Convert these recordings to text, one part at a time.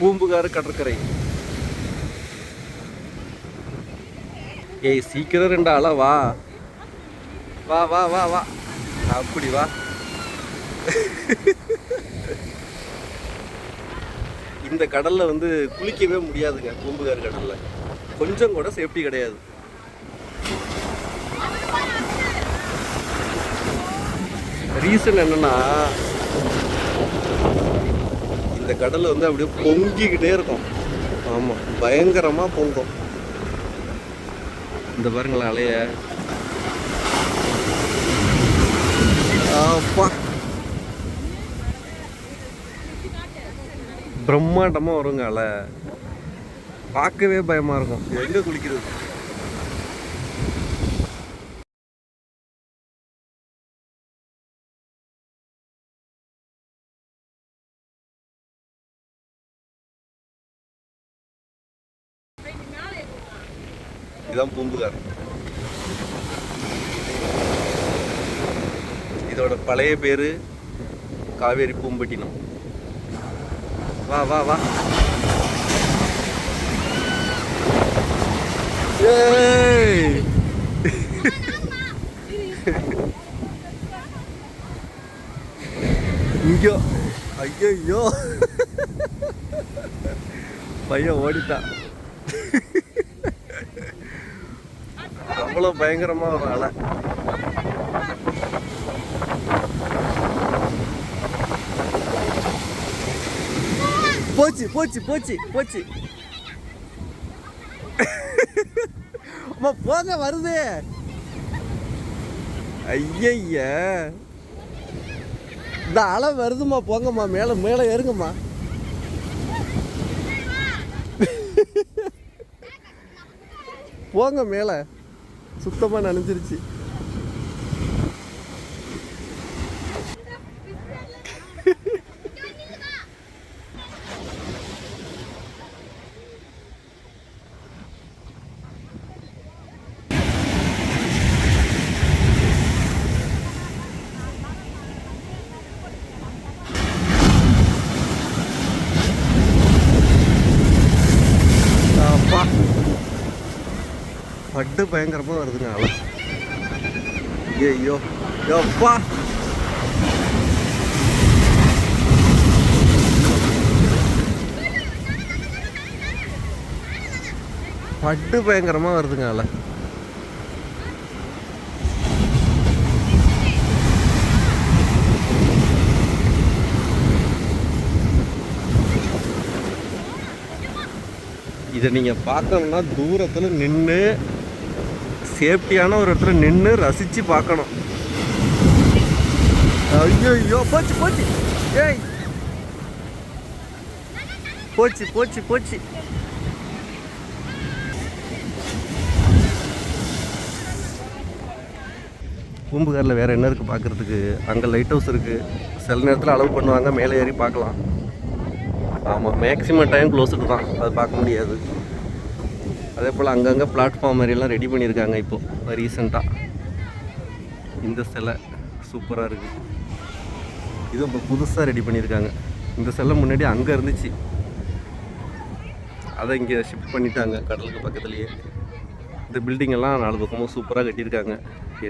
பூம்புகார் கடற்கரை. ஏய் சீக்கிரம் ரெண்டு ஆளா வா. வா வா வா வா. அப்படி வா. இந்த கடலில் வந்து குளிக்கவே முடியாதுங்க பூம்புகார் கடலில். கொஞ்சம் கூட சேஃப்டி கிடையாது. ரீசன் என்னன்னா இந்த கடல் வந்து அப்படியே பொங்கிக்கிட்டே இருக்கும். ஆமா பயங்கரமா பொங்கும். இந்த பாருங்களேன் அலைய. அப்பா பிரம்மாண்டமா வருங்க அலை. பார்க்கவே பயமா இருக்கும். எங்கே குளிக்கிறது? இதுதான் பூம்புகார். இதோட பழைய பேரு காவேரி பூம்பட்டினம். வா வா வா. ஐயோ இங்கோ ஐயோ பையன் ஓடிட்டான். பயங்கரமா ஒரு அலை. போச்சு போச்சு போச்சு போச்சு. அம்மா போங்க வருது. ஐய இந்த அலை வருதுமா போங்கம்மா மேலே மேலே ஏறுங்கம்மா. போங்க மேலே. சுத்தமாக நனைஞ்சிருச்சு அப்பா பட்டு பயங்கரமாக வருதுங்க அலை ஐயோ எப்பா பட்டு பயங்கரமாக வருதுங்க அலை இதை நீங்கள் பார்க்கணும்னா தூரத்தில் நின்று சேஃப்டியான ஒரு இடத்துல நின்று ரசித்து பார்க்கணும். ஐயோ ஐயோ போச்சு போச்சு. ஏய். போச்சு போச்சு போச்சு. பூம்புகாரில் வேறு என்ன இருக்குது பார்க்குறதுக்கு? அங்கே லைட் ஹவுஸ் இருக்குது சில நேரத்தில் அலோவ் பண்ணுவாங்க மேலே ஏறி பார்க்கலாம். ஆமாம் மேக்ஸிமம் டைம் க்ளோஸுக்கு தான். அது பார்க்க முடியாது. அதே போல் அங்கங்கே பிளாட்ஃபார்ம் மாதிரிலாம் ரெடி பண்ணியிருக்காங்க இப்போது ரீசெண்டாக இந்த சிலை சூப்பராக இருக்குது இது இப்போ புதுசாக ரெடி பண்ணியிருக்காங்க. இந்த சிலை முன்னாடி அங்கே இருந்துச்சு. அதை இங்கே ஷிஃப்ட் பண்ணிட்டாங்க கடலுக்கு பக்கத்துலேயே. இந்த பில்டிங் எல்லாம் நாலு பக்கமும் சூப்பராக கட்டியிருக்காங்க.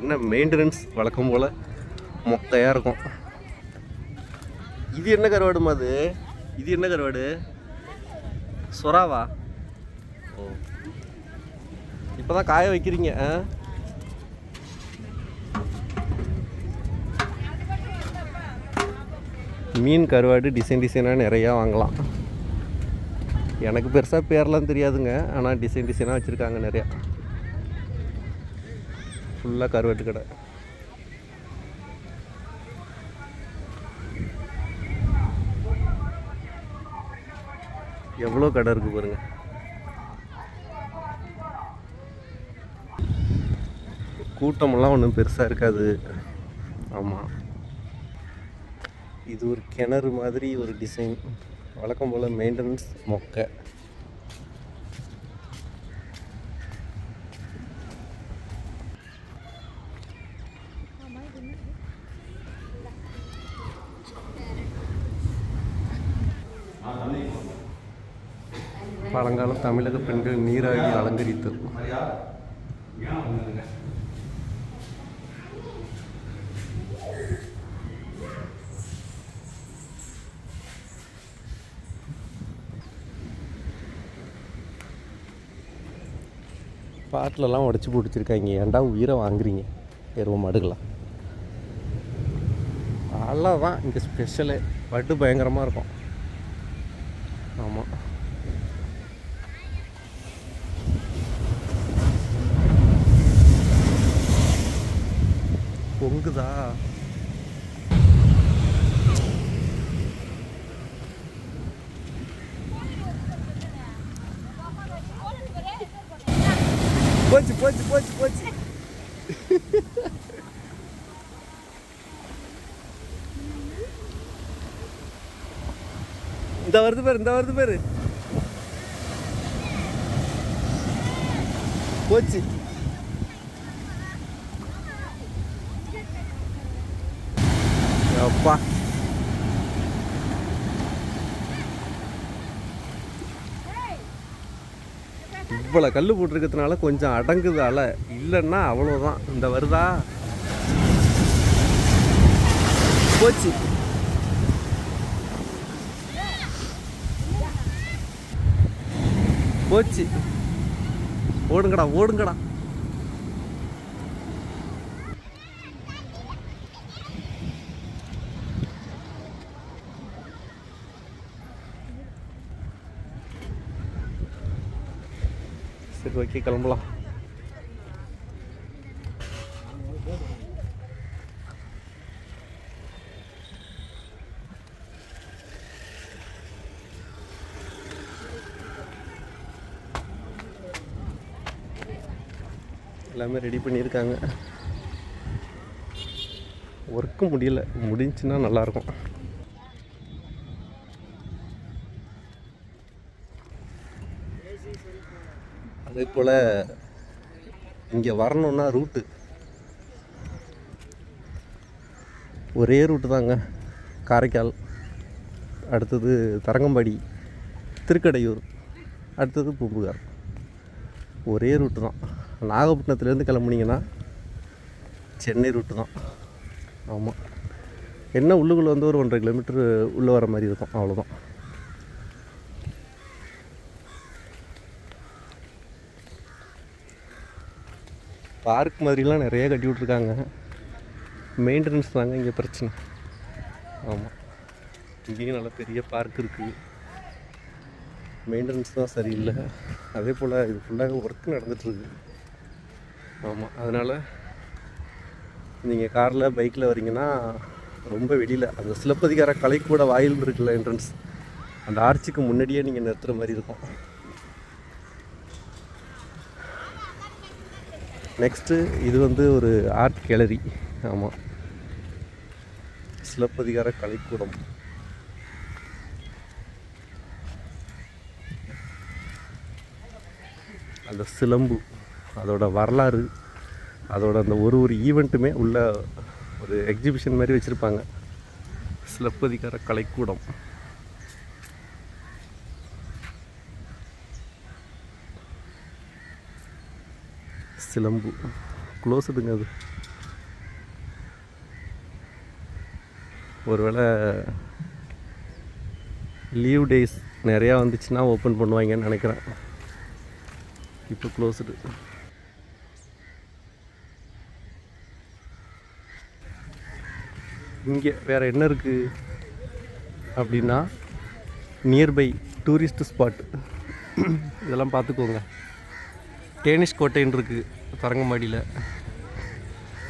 என்ன மெயின்டெனன்ஸ் வழக்கம் போல் மொக்கையாக இருக்கும். இது என்ன கருவாடுமா அது? இது என்ன கருவாடு? சொராவா ஓ. இப்போ தான் காய வைக்கிறீங்க ஆ? மீன் கருவாடு டிசைன் டிசைனாக நிறையா வாங்கலாம். எனக்கு பெருசாக பேர்லாம் தெரியாதுங்க ஆனால் டிசைன் டிசைனாக வச்சுருக்காங்க நிறையா. ஃபுல்லாக கருவாட்டு கடை. எவ்வளோ கடை இருக்குது பாருங்கள் கூட்டமெல்லாம் ஒன்றும் பெருசாக இருக்காது. ஆமாம் இது ஒரு கிணறு மாதிரி ஒரு டிசைன் வழக்கம் போல் மெயின்டெனன்ஸ் மொக்கை. பழங்கால தமிழக பெண்கள் நீராடி அலங்கரித்தது பாட்டிலெல்லாம் உடச்சி பிடிச்சிருக்காங்க. ஏன்டா உயிரை வாங்குறீங்க? எருவ மாடுகளாம் தான் இங்கே ஸ்பெஷலு வட்டு பயங்கரமாக இருக்கும். ஆமாம் பொங்குதா? போச்சு போச்சு போச்சு போச்சு. இந்த வருது பேர் இந்த வருது பேர். போச்சு. அப்பா. இவ்வளோ கல் போட்டிருக்கிறதுனால கொஞ்சம் அடங்குது அலை இல்லைன்னா அவ்வளோதான் இந்த வருதா? போச்சு. போச்சு. ஓடுங்கடா ஓடுங்கடா. சரி வைக்க கிளம்பலாம். எல்லாமே ரெடி பண்ணியிருக்காங்க. ஒர்க்கு முடியல. முடிஞ்சுன்னா நல்லாயிருக்கும். அதே போல் இங்கே வரணுன்னா ரூட்டு. ஒரே ரூட்டு தாங்க. காரைக்கால் அடுத்தது தரங்கம்பாடி திருக்கடையூர் அடுத்தது பூம்புகார். ஒரே ரூட்டு தான். நாகப்பட்டினத்துலேருந்து கிளம்புனீங்கன்னா சென்னை ரூட்டு தான். ஆமாம் என்ன உள்ளுக்குள்ளே வந்து ஒரு ஒன்றரை கிலோமீட்டர் உள்ளே வர மாதிரி இருக்கும். அவ்வளோதான் பார்க் மாதிரிலாம் நிறைய கட்டி விட்ருக்காங்க மெயின்டெனன்ஸ் தாங்க இங்கே பிரச்சனை. ஆமாம் இங்கேயும் நல்ல பெரிய பார்க் இருக்குது மெயின்டெனன்ஸ் தான் சரியில்லை. அதே போல் இது ஃபுல்லாக ஒர்க் நடந்துகிட்ருக்கு ஆமாம் அதனால் நீங்கள் காரில் பைக்கில் வரீங்கன்னா ரொம்ப வெளியில் அந்த சிலப்பதிகார கலைக்கூட வாயில் இருக்குல்ல என்ட்ரன்ஸ் அந்த ஆர்ச்சுக்கு முன்னாடியே நீங்கள் நிறுத்துகிற மாதிரி இருக்கும். நெக்ஸ்ட்டு இது வந்து ஒரு ஆர்ட் கேலரி ஆமாம் சிலப்பதிகார கலைக்கூடம். அந்த சிலம்பு அதோட வரலாறு அதோட அந்த ஒரு ஒரு ஈவெண்ட்டுமே உள்ள ஒரு எக்ஸிபிஷன் மாதிரி வச்சுருப்பாங்க. சிலப்பதிகார கலைக்கூடம். சிலம்பு. க்ளோஸுடுங்க அது. ஒருவேளை லீவ் டேஸ் நிறையா வந்துச்சுன்னா ஓப்பன் பண்ணுவாங்கன்னு நினைக்கிறேன். இப்போ க்ளோஸ்டு இங்கே வேறு என்ன இருக்குது அப்படின்னா நியர்பை டூரிஸ்ட் ஸ்பாட் இதெல்லாம் பார்த்துக்கோங்க. டேனிஷ் கோட்டைன்னு இருக்குது தரங்கம்பாடியில்.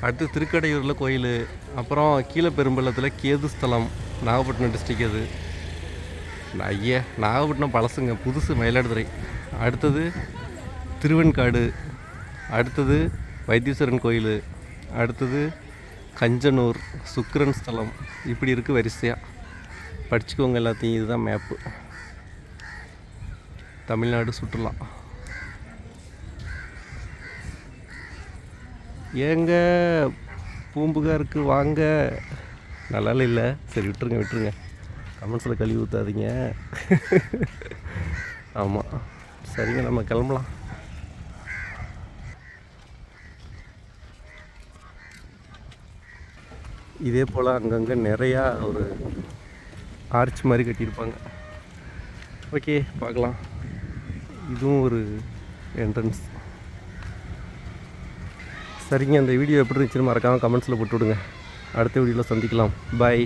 அடுத்து திருக்கடையூரில் கோயில் அப்புறம் கீழப்பெரும்பள்ளத்தில் கேது ஸ்தலம் நாகப்பட்டினம் டிஸ்ட்ரிக் அது. ஐயே நாகப்பட்டினம் பழசுங்க புதுசு மயிலாடுதுறை. அடுத்தது திருவெண்காடு அடுத்தது வைத்தீஸ்வரன் கோயில் அடுத்தது கஞ்சனூர் சுக்கரன் ஸ்தலம். இப்படி இருக்குது வரிசையாக படிச்சுக்கோங்க எல்லாத்தையும் இதுதான் மேப்பு தமிழ்நாடு சுற்றுலா. ஏங்க பூம்புகாருக்கு வாங்க. நல்லால இல்லை. சரி விட்டுருங்க விட்டுருங்க. கமெண்ட்ஸில் கழுவி ஊற்றாதீங்க ஆமாம் சரிங்க நம்ம கிளம்பலாம். இதே போல் அங்கங்கே நிறையா ஒரு ஆர்ச் மாதிரி கட்டியிருப்பாங்க. ஓகே பார்க்கலாம். இதுவும் ஒரு என்ட்ரன்ஸ் சரிங்க இந்த வீடியோ எப்படி இருந்துச்சுன்னு மறக்காமல் கமெண்ட்ஸில் போட்டு விடுங்க அடுத்த வீடியோவில் சந்திக்கலாம். பாய்